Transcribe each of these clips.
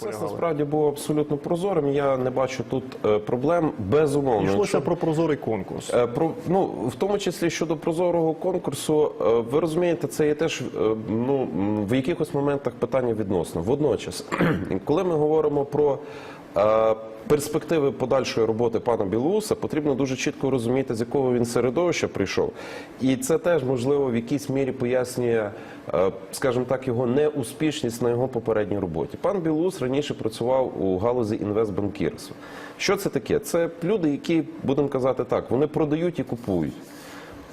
Процес насправді був абсолютно прозорим. Я не бачу тут е, проблем. Безумовно, Йшлося Якщо- про прозорий конкурс. Е, Про ну в тому числі щодо прозорого конкурсу, е, ви розумієте, це є теж ну в якихось моментах питання відносно. Водночас, коли ми говоримо про перспективи подальшої роботи пана Білоуса, потрібно дуже чітко розуміти, з якого він середовища прийшов, і це теж можливо в якійсь мірі пояснює, е, скажімо так, його неуспішність на його попередній роботі. Пан Білоус раніше працював у галузі інвестбанкірства. Що це таке? Це люди, які будемо казати так, вони продають і купують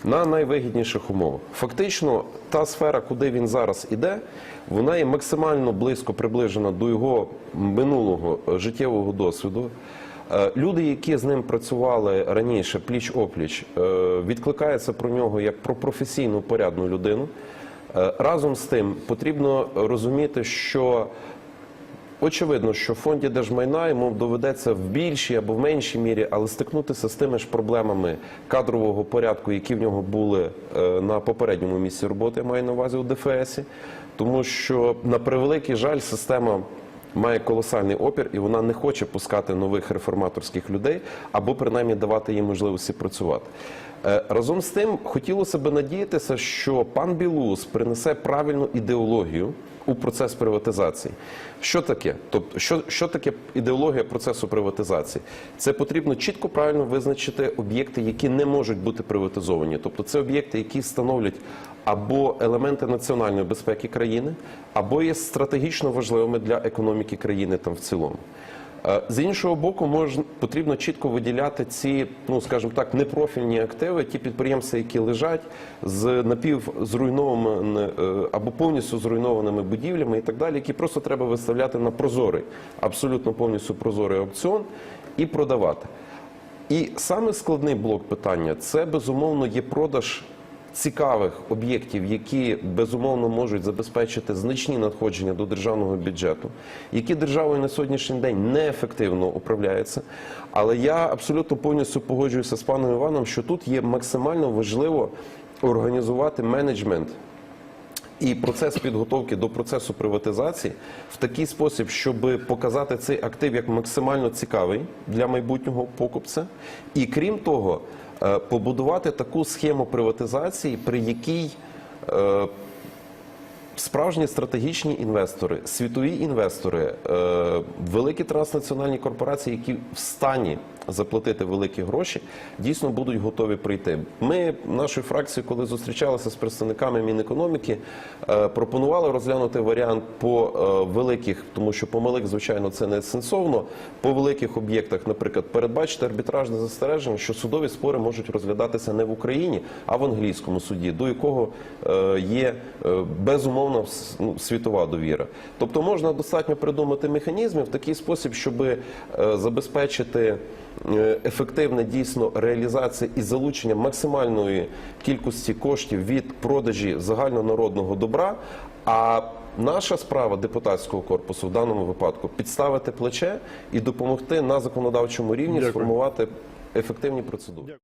на найвигідніших умовах. Фактично, та сфера, куди він зараз іде, вона є максимально близько приближена до його минулого життєвого досвіду. Е, Люди, які з ним працювали раніше пліч опліч, е, відкликаються про нього як про професійну порядну людину. Е, Разом з тим потрібно розуміти, що Очевидно, що в фонді держмайна йому доведеться в більшій або в меншій мірі, але стикнутися з тими ж проблемами кадрового порядку, які в нього були е, на попередньому місці роботи, я маю на увазі у ДФСі, тому що на превеликий жаль, система. Має колосальний опір, і вона не хоче пускати нових реформаторських людей або принаймні давати їм можливості працювати. Е, Разом з тим, хотілося б надіятися, що пан Білус принесе правильну ідеологію у процес приватизації. Що таке? Тобто, що, що таке ідеологія процесу приватизації? Це потрібно чітко правильно визначити об'єкти, які не можуть бути приватизовані. Тобто, це об'єкти, які становлять або елементи національної безпеки країни, або є стратегічно важливими для економіки країни там в цілому. Е, З іншого боку, можна потрібно чітко виділяти ці, ну скажімо так, непрофільні активи, ті підприємства, які лежать з напівзруйнованими е, або повністю зруйнованими будівлями і так далі, які просто треба виставляти на прозорий, абсолютно повністю прозорий аукціон і продавати. І саме складний блок питання це безумовно є продаж цікавих об'єктів, які безумовно можуть забезпечити значні надходження до державного бюджету, які державою на сьогоднішній день неефективно управляються. Але я абсолютно повністю погоджуюся з паном Іваном, що тут є максимально важливо організувати менеджмент і процес підготовки до процесу приватизації в такий спосіб, щоб показати цей актив як максимально цікавий для майбутнього покупця, і крім того, побудувати таку схему приватизації, при якій е, Справжні стратегічні інвестори, світові інвестори, е, великі транснаціональні корпорації, які в стані заплатити великі гроші, дійсно будуть готові прийти. Ми нашою фракцією, коли зустрічалися з представниками Мінекономіки, е, пропонували розглянути варіант по е, великих, тому що по малих, звичайно, це не сенсовно. По великих об'єктах, наприклад, передбачити арбітражне застереження, що судові спори можуть розглядатися не в Україні, а в англійському суді, до якого е, є безумовно ну, світова довіра. Тобто можна достатньо придумати механізми в такий спосіб, щоб забезпечити е, ефективне дійсно реалізація і залучення максимальної кількості коштів від продажі загальнонародного добра. А наша справа депутатського корпусу в даному випадку підставити плече і допомогти на законодавчому рівні Дякую. сформувати ефективні процедури.